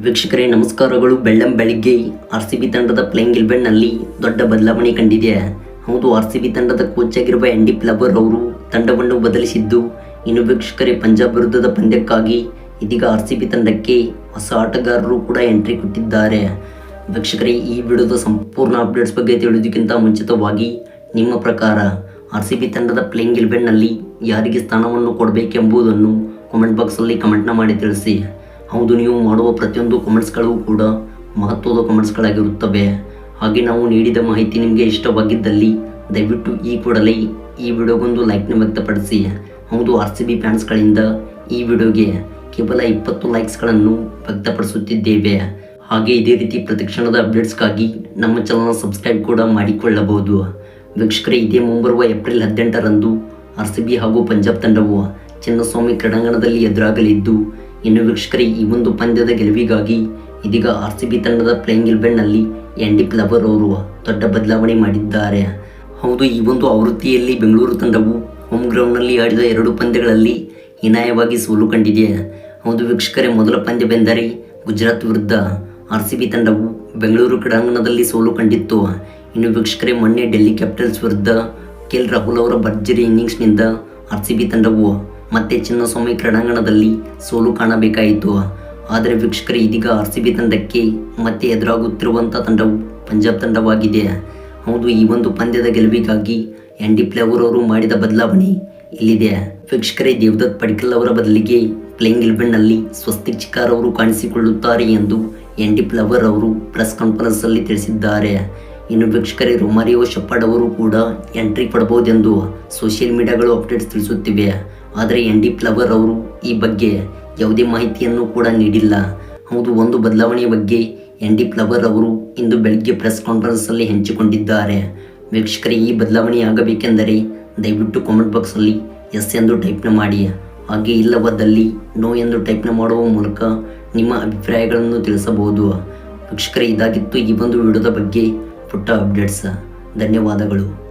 ವೀಕ್ಷಕರೇ, ನಮಸ್ಕಾರಗಳು. ಬೆಳ್ಳಂ ಬೆಳಿಗ್ಗೆ ಆರ್ ಸಿ ಬಿ ತಂಡದ ಪ್ಲೇಯಿಂಗ್ ಇಲೆವೆನ್ನಲ್ಲಿ ದೊಡ್ಡ ಬದಲಾವಣೆ ಕಂಡಿದೆ. ಹೌದು, ಆರ್ ಸಿ ಬಿ ತಂಡದ ಕೋಚ್ ಆಗಿರುವ ಎಂಡಿ ಪ್ಲಬರ್ ಅವರು ತಂಡವನ್ನು ಬದಲಿಸಿದ್ದು. ಇನ್ನು ವೀಕ್ಷಕರೇ, ಪಂಜಾಬ್ ವಿರುದ್ಧದ ಪಂದ್ಯಕ್ಕಾಗಿ ಇದೀಗ ಆರ್ ಸಿ ಬಿ ತಂಡಕ್ಕೆ ಹೊಸ ಆಟಗಾರರು ಕೂಡ ಎಂಟ್ರಿ ಕೊಟ್ಟಿದ್ದಾರೆ. ವೀಕ್ಷಕರೇ, ಈ ವಿಡಿಯೋದ ಸಂಪೂರ್ಣ ಅಪ್ಡೇಟ್ಸ್ ಬಗ್ಗೆ ತಿಳಿಯೋದಕ್ಕಿಂತ ಮುಂಚಿತವಾಗಿ ನಿಮ್ಮ ಪ್ರಕಾರ ಆರ್ ಸಿ ಬಿ ತಂಡದ ಪ್ಲೇಯಿಂಗ್ ಇಲೆವೆನ್ನಲ್ಲಿ ಯಾರಿಗೆ ಸ್ಥಾನವನ್ನು ಕೊಡಬೇಕೆಂಬುದನ್ನು ಕಾಮೆಂಟ್ ಬಾಕ್ಸಲ್ಲಿ ಕಮೆಂಟ್ನ ಮಾಡಿ ತಿಳಿಸಿ. ಹೌದು, ನೀವು ಮಾಡುವ ಪ್ರತಿಯೊಂದು ಕಮೆಂಟ್ಸ್ಗಳು ಕೂಡ ಮಹತ್ವದ ಕಮೆಂಟ್ಸ್ಗಳಾಗಿರುತ್ತವೆ ಹಾಗೆ ನಾವು ನೀಡಿದ ಮಾಹಿತಿ ನಿಮಗೆ ಇಷ್ಟವಾಗಿದ್ದಲ್ಲಿ ದಯವಿಟ್ಟು ಈ ಕೂಡಲೇ ಈ ವಿಡಿಯೋಗೊಂದು ಲೈಕ್ನ ವ್ಯಕ್ತಪಡಿಸಿ. ಹೌದು ಆರ್ ಸಿ ಬಿ ಫ್ಯಾನ್ಸ್ಗಳಿಂದ ಈ ವಿಡಿಯೋಗೆ ಕೇವಲ ಇಪ್ಪತ್ತು ಲೈಕ್ಸ್ಗಳನ್ನು ವ್ಯಕ್ತಪಡಿಸುತ್ತಿದ್ದೇವೆ. ಹಾಗೆ ಇದೇ ರೀತಿ ಪ್ರತಿಕ್ಷಣದ ಅಪ್ಡೇಟ್ಸ್ಗಾಗಿ ನಮ್ಮ ಚಾನಲ್ನ ಸಬ್ಸ್ಕ್ರೈಬ್ ಕೂಡ ಮಾಡಿಕೊಳ್ಳಬಹುದು. ವೀಕ್ಷಕರೇ, ಇದೇ ಮುಂಬರುವ ಏಪ್ರಿಲ್ ಹದಿನೆಂಟರಂದು ಆರ್ ಸಿ ಬಿ ಹಾಗೂ ಪಂಜಾಬ್ ತಂಡವು ಚಿನ್ನಸ್ವಾಮಿ ಕ್ರೀಡಾಂಗಣದಲ್ಲಿ ಎದುರಾಗಲಿದ್ದು ಇನ್ನು ವೀಕ್ಷಕರೇ, ಈ ಒಂದು ಪಂದ್ಯದ ಗೆಲುವಿಗಾಗಿ ಇದೀಗ ಆರ್ ಸಿ ಬಿ ತಂಡದ ಪ್ಲೇಯಿಂಗ್ ಇಲೆವೆನ್ನಲ್ಲಿ ಡಿ ಪ್ಲವರ್ ಅವರು ದೊಡ್ಡ ಬದಲಾವಣೆ ಮಾಡಿದ್ದಾರೆ. ಹೌದು, ಈ ಒಂದು ಆವೃತ್ತಿಯಲ್ಲಿ ಬೆಂಗಳೂರು ತಂಡವು ಹೋಮ್ ಗ್ರೌಂಡ್ನಲ್ಲಿ ಆಡಿದ ಎರಡು ಪಂದ್ಯಗಳಲ್ಲಿ ಹೀನಾಯವಾಗಿ ಸೋಲು ಕಂಡಿದೆ. ಹೌದು ವೀಕ್ಷಕರೇ, ಮೊದಲ ಪಂದ್ಯವೆಂದರೆ ಗುಜರಾತ್ ವಿರುದ್ಧ ಆರ್ ಸಿ ಬಿ ತಂಡವು ಬೆಂಗಳೂರು ಕ್ರೀಡಾಂಗಣದಲ್ಲಿ ಸೋಲು ಕಂಡಿತ್ತು. ಇನ್ನು ವೀಕ್ಷಕರೇ, ಮೊನ್ನೆ ಡೆಲ್ಲಿ ಕ್ಯಾಪಿಟಲ್ಸ್ ವಿರುದ್ಧ ಕೆಲ್ ರಾಹುಲ್ ಅವರ ಭರ್ಜರಿ ಇನ್ನಿಂಗ್ಸ್ನಿಂದ ಆರ್ ಸಿ ಬಿ ತಂಡವು ಮತ್ತೆ ಚಿನ್ನಸ್ವಾಮಿ ಕ್ರೀಡಾಂಗಣದಲ್ಲಿ ಸೋಲು ಕಾಣಬೇಕಾಯಿತು. ಆದರೆ ವೀಕ್ಷಕರು, ಇದೀಗ ಆರ್ ಸಿ ಬಿ ತಂಡಕ್ಕೆ ಮತ್ತೆ ಎದುರಾಗುತ್ತಿರುವಂಥ ತಂಡವು ಪಂಜಾಬ್ ತಂಡವಾಗಿದೆ. ಹೌದು, ಈ ಒಂದು ಪಂದ್ಯದ ಗೆಲುವಿಗಾಗಿ ಎನ್ ಡಿ ಪ್ಲೇವರ್ ಅವರು ಮಾಡಿದ ಬದಲಾವಣೆ ಇಲ್ಲಿದೆ. ವೀಕ್ಷಕರೇ, ದೇವದತ್ ಪಡಿಕಲ್ ಅವರ ಬದಲಿಗೆ ಪ್ಲೇಯಿಂಗ್ ಇಲೆವೆನ್ನಲ್ಲಿ ಸ್ವಸ್ತಿಕ್ ಚಿಕಾರ್ ಅವರು ಕಾಣಿಸಿಕೊಳ್ಳುತ್ತಾರೆ ಎಂದು ಎನ್ ಡಿ ಪ್ಲವರ್ ಅವರು ಪ್ರೆಸ್ ಕಾನ್ಫರೆನ್ಸ್ ಅಲ್ಲಿ ತಿಳಿಸಿದ್ದಾರೆ. ಇನ್ನು ವೀಕ್ಷಕರೇ ರೊಮಾರಿಯೋ ಶೆಪರ್ಡ್ ಅವರು ಕೂಡ ಎಂಟ್ರಿ ಪಡಬಹುದೆಂದು ಸೋಷಿಯಲ್ ಮೀಡಿಯಾಗಳು ಅಪ್ಡೇಟ್ಸ್ ತಿಳಿಸುತ್ತಿವೆ. ಆದರೆ ಎನ್ ಡಿ ಪ್ಲವರ್ ಅವರು ಈ ಬಗ್ಗೆ ಯಾವುದೇ ಮಾಹಿತಿಯನ್ನು ಕೂಡ ನೀಡಿಲ್ಲ. ಹೌದು, ಒಂದು ಬದಲಾವಣೆಯ ಬಗ್ಗೆ ಎನ್ ಡಿ ಪ್ಲವರ್ ಅವರು ಇಂದು ಬೆಳಗ್ಗೆ ಪ್ರೆಸ್ ಕಾನ್ಫರೆನ್ಸ್ ಅಲ್ಲಿ ಹಂಚಿಕೊಂಡಿದ್ದಾರೆ. ವೀಕ್ಷಕರೇ, ಈ ಬದಲಾವಣೆ ಆಗಬೇಕೆಂದರೆ ದಯವಿಟ್ಟು ಕಾಮೆಂಟ್ ಬಾಕ್ಸಲ್ಲಿ ಎಸ್ ಎಂದು ಟೈಪ್ನ ಮಾಡಿ. ಹಾಗೆ ಇಲ್ಲವಾದಲ್ಲಿ ನೋ ಎಂದು ಟೈಪ್ನ ಮಾಡುವ ಮೂಲಕ ನಿಮ್ಮ ಅಭಿಪ್ರಾಯಗಳನ್ನು ತಿಳಿಸಬಹುದು. ವೀಕ್ಷಕರೇ, ಇದಾಗಿತ್ತು ಈ ಒಂದು ವಿಡಿಯೋದ ಬಗ್ಗೆ. ಪುಟ್ಟ ಅಪ್ಡೇಟ್ಸ್ ಧನ್ಯವಾದಗಳು.